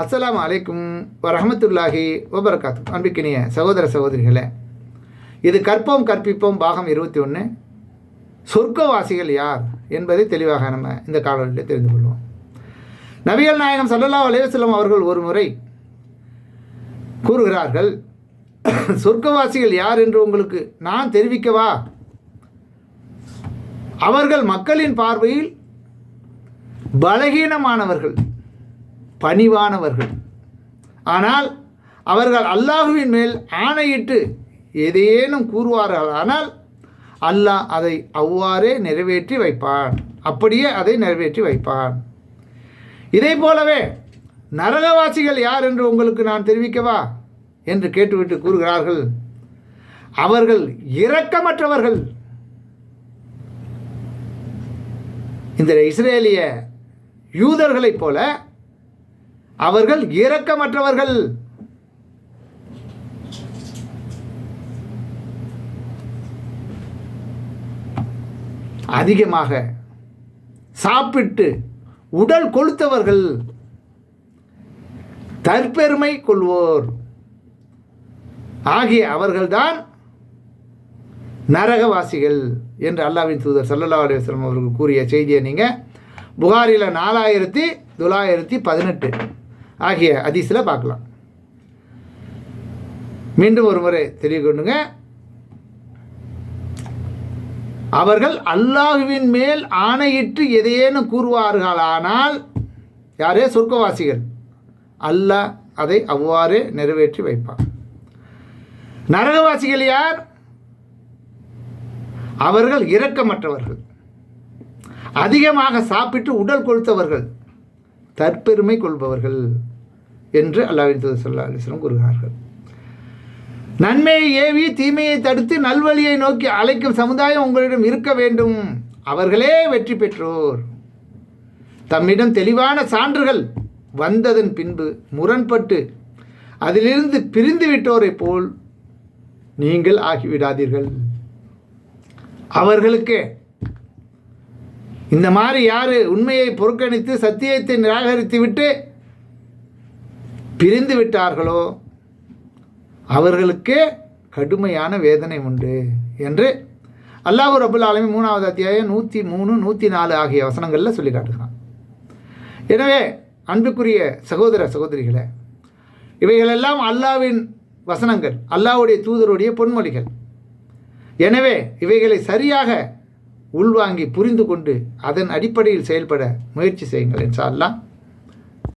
அஸ்லாம் அலைக்கும் வரமத்துல்லாஹி வபரகாத்து. அன்பிக்கினிய சகோதர சகோதரிகளே இது கற்போம் கற்பிப்போம் பாகம் இருபத்தி ஒன்று சொர்க்கவாசிகள் யார் என்பதை தெளிவாக நம்ம இந்த காலவெளியில் தெரிந்து கொள்வோம். நபிகள் நாயகம் சல்லல்லா அலைஹி அவர்கள் ஒரு முறை கூறுகிறார்கள் சொர்க்கவாசிகள் யார் என்று உங்களுக்கு நான் தெரிவிக்கவா? அவர்கள் மக்களின் பார்வையில் பலகீனமானவர்கள். பணிவானவர்கள். ஆனால் அவர்கள் அல்லாஹுவின் மேல் ஆணையிட்டு ஏதேனும் கூறுவார்கள் ஆனால் அல்லாஹ் அதை அவ்வாறே நிறைவேற்றி வைப்பான். அப்படியே அதை நிறைவேற்றி வைப்பான். இதை போலவே நரகவாசிகள் யார் என்று உங்களுக்கு நான் தெரிவிக்கவா? என்று கேட்டுவிட்டு கூறுகிறார்கள். அவர்கள் இரக்கமற்றவர்கள். இந்த இஸ்ரேலிய யூதர்களைப் போல அவர்கள் இரக்கமற்றவர்கள். அதிகமாக சாப்பிட்டு உடல் கொளுத்தவர்கள் தற்பெருமை கொள்வோர். ஆகிய அவர்கள்தான் நரகவாசிகள் என்று அல்லாவின் தூதர் சல்லல்லா அலுவலம் அவர்கள் கூறிய செய்தியை நீங்கள் புகாரில் நாலாயிரத்தி தொள்ளாயிரத்தி பதினெட்டு. ஆகிய அதிஸில் பார்க்கலாம். மீண்டும் ஒரு முறை தெரியக்கொண்டுங்க அவர்கள் அல்லாஹுவின் மேல் ஆணையிட்டு எதையேனும் கூறுவார்களானால் யாரே? சொர்க்கவாசிகள். அல்லாஹ் அதை அவ்வாறே நிறைவேற்றி வைப்பார் நரகவாசிகள் யார்? அவர்கள் இரக்கமற்றவர்கள். அதிகமாக சாப்பிட்டு உடல் கொளுத்தவர்கள். தற்பெருமை கொள்பவர்கள். என்று அல்லாஹின் தூதர் சொல்லா அலிஸ்லம் கூறுகிறார்கள். நன்மையை ஏவி தீமையை தடுத்து நல்வழியை நோக்கி அழைக்கும் சமுதாயம் உங்களிடம் இருக்க வேண்டும். அவர்களே வெற்றி பெற்றோர். தம்மிடம் தெளிவான சான்றுகள் வந்ததன் பின்பு முரண்பட்டு அதிலிருந்து பிரிந்து விட்டோரை போல் நீங்கள் ஆகிவிடாதீர்கள். அவர்களுக்கு இந்த மாதிரி யார் உண்மையை புறக்கணித்து சத்தியத்தை நிராகரித்து விட்டு பிரிந்து விட்டார்களோ அவர்களுக்கே கடுமையான வேதனை உண்டு என்று அல்லாஹ் ரபுல் ஆலமி மூணாவது அத்தியாயம் நூற்றி மூணு நூற்றி நாலு ஆகிய வசனங்களில் சொல்லி காட்டுகிறான். எனவே அன்புக்குரிய சகோதர சகோதரிகளே இவைகளெல்லாம் அல்லாவின் வசனங்கள் அல்லாவுடைய தூதருடைய பொன்மொழிகள். எனவே இவைகளை சரியாக உள்வாங்கி புரிந்து கொண்டு அதன் அடிப்படையில் செயல்பட முயற்சி செய்யுங்கள் என்றால்லாம்